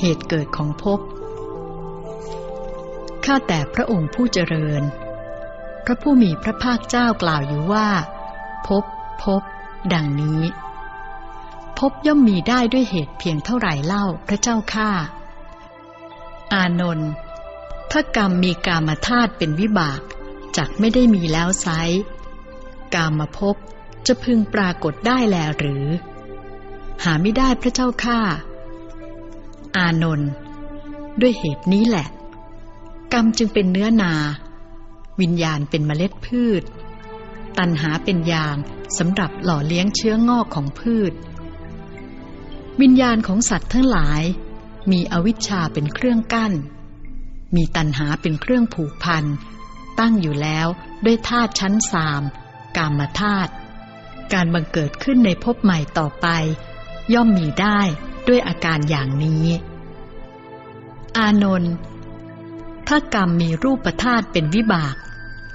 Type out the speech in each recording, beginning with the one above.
เหตุเกิดของภพ ข้าแต่พระองค์ผู้เจริญ พระผู้มีพระภาคเจ้ากล่าวอยู่ว่า ภพภพดังนี้ ภพย่อมมีได้ด้วยเหตุเพียงเท่าไหร่เล่าพระเจ้าข้าอานนท์ถ้ากรรมมีกามธาตุเป็นวิบากจักไม่ได้มีแล้วไซกามภพจะพึงปรากฏได้แลหรือ หาไม่ได้พระเจ้าข้า อานนท์ด้วยเหตุนี้แหละ กรรมจึงเป็นเนื้อนา วิญญาณเป็นเมล็ดพืช ตันหาเป็นยางสำหรับหล่อเลี้ยงเชื้องอกของพืช วิญญาณของสัตว์ทั้งหลาย มีอวิชชาเป็นเครื่องกั้น มีตันหาเป็นเครื่องผูกพัน ตั้งอยู่แล้วด้วยธาตุชั้นสามกามธาตุการบังเกิดขึ้นในภพใหม่ต่อไป ย่อมมีได้ ด้วยอาการอย่างนี้ อานนท์ถ้ากรรมมีรูปธาตุเป็นวิบาก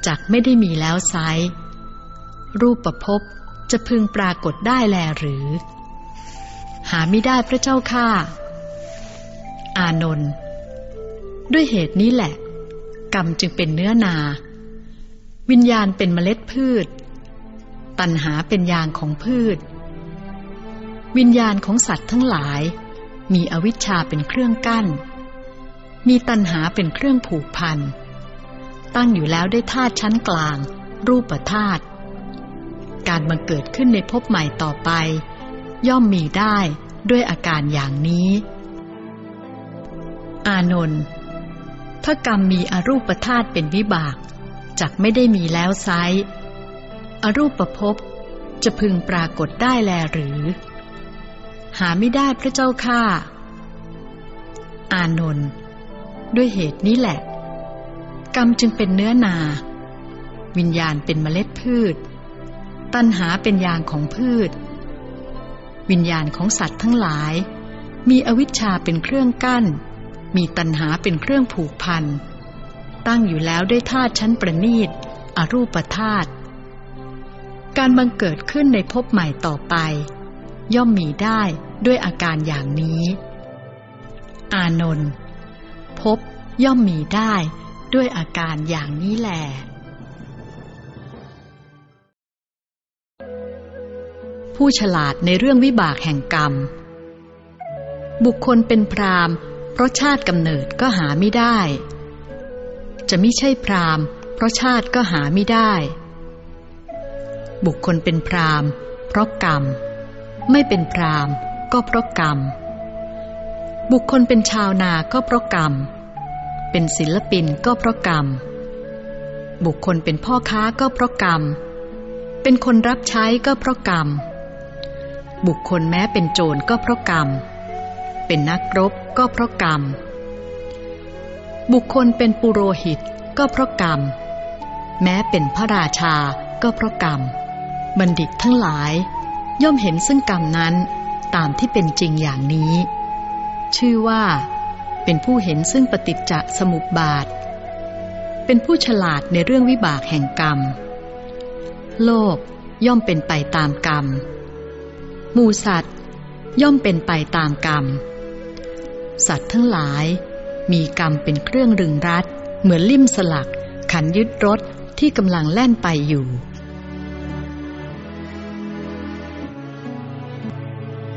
จักไม่ได้มีแล้วไซร้รูปประพบจะพึงปรากฏได้แลหรือ หาไม่ได้พระเจ้าข้าอานนท์ด้วยเหตุนี้แหละ กรรมจึงเป็นเนื้อนา วิญญาณเป็นเมล็ดพืช ตันหาเป็นยางของพืช วิญญาณของสัตว์ทั้งหลาย มีอวิชชาเป็นเครื่องกั้น มีตันหาเป็นเครื่องผูกพัน ตั้งอยู่แล้วได้ธาตุชั้นกลาง รูปธาตุ การบังเกิดขึ้นในภพใหม่ต่อไป ย่อมมีได้ด้วยอาการอย่างนี้ อานนท์ถ้ากรรมมีอรูปธาตุเป็นวิบาก จักไม่ได้มีแล้วไซอรูปภพจะพึงปรากฏได้แลหรือ หาไม่ได้พระเจ้าข้าอานนท์ด้วยเหตุนี้แหละ กรรมจึงเป็นเนื้อนา วิญญาณเป็นเมล็ดพืช ตัณหาเป็นยางของพืช วิญญาณของสัตว์ทั้งหลาย มีอวิชชาเป็นเครื่องกั้น มีตัณหาเป็นเครื่องผูกพัน ตั้งอยู่แล้วด้วยธาตุชั้นประณีตอรูปธาตุการบังเกิดขึ้นในภพใหม่ต่อไป ย่อมมีได้ด้วยอาการอย่างนี้ อานนท์ภพย่อมมีได้ด้วยอาการอย่างนี้แหลผู้ฉลาดในเรื่องวิบากแห่งกรรม บุคคลเป็นพรามเพราะชาติกำเนิดก็หาไม่ได้ จะไม่ใช่พรามเพราะชาติก็หาไม่ได้ บุคคลเป็นพรามเพราะกรรม ไม่เป็นพรามก็เพราะกรรม บุคคลเป็นชาวนาก็เพราะกรรม เป็นศิลปินก็เพราะกรรม บุคคลเป็นพ่อค้าก็เพราะกรรม เป็นคนรับใช้ก็เพราะกรรม บุคคลแม้เป็นโจรก็เพราะกรรม เป็นนักรบก็เพราะกรรม บุคคลเป็นปุโรหิตก็เพราะกรรม แม้เป็นพระราชาก็เพราะกรรม บัณฑิตทั้งหลาย ย่อมเห็นซึ่งกรรมนั้นตามที่เป็นจริงอย่างนี้ ชื่อว่า เป็นผู้เห็นซึ่งปฏิจจสมุปบาท เป็นผู้ฉลาดในเรื่องวิบากแห่งกรรม โลกย่อมเป็นไปตามกรรม หมูสัตว์ ย่อมเป็นไปตามกรรม สัตว์ทั้งหลายมีกรรมเป็นเครื่องรึงรัด เหมือนลิ่มสลัก ขันยึดรถที่กำลังแล่นไปอยู่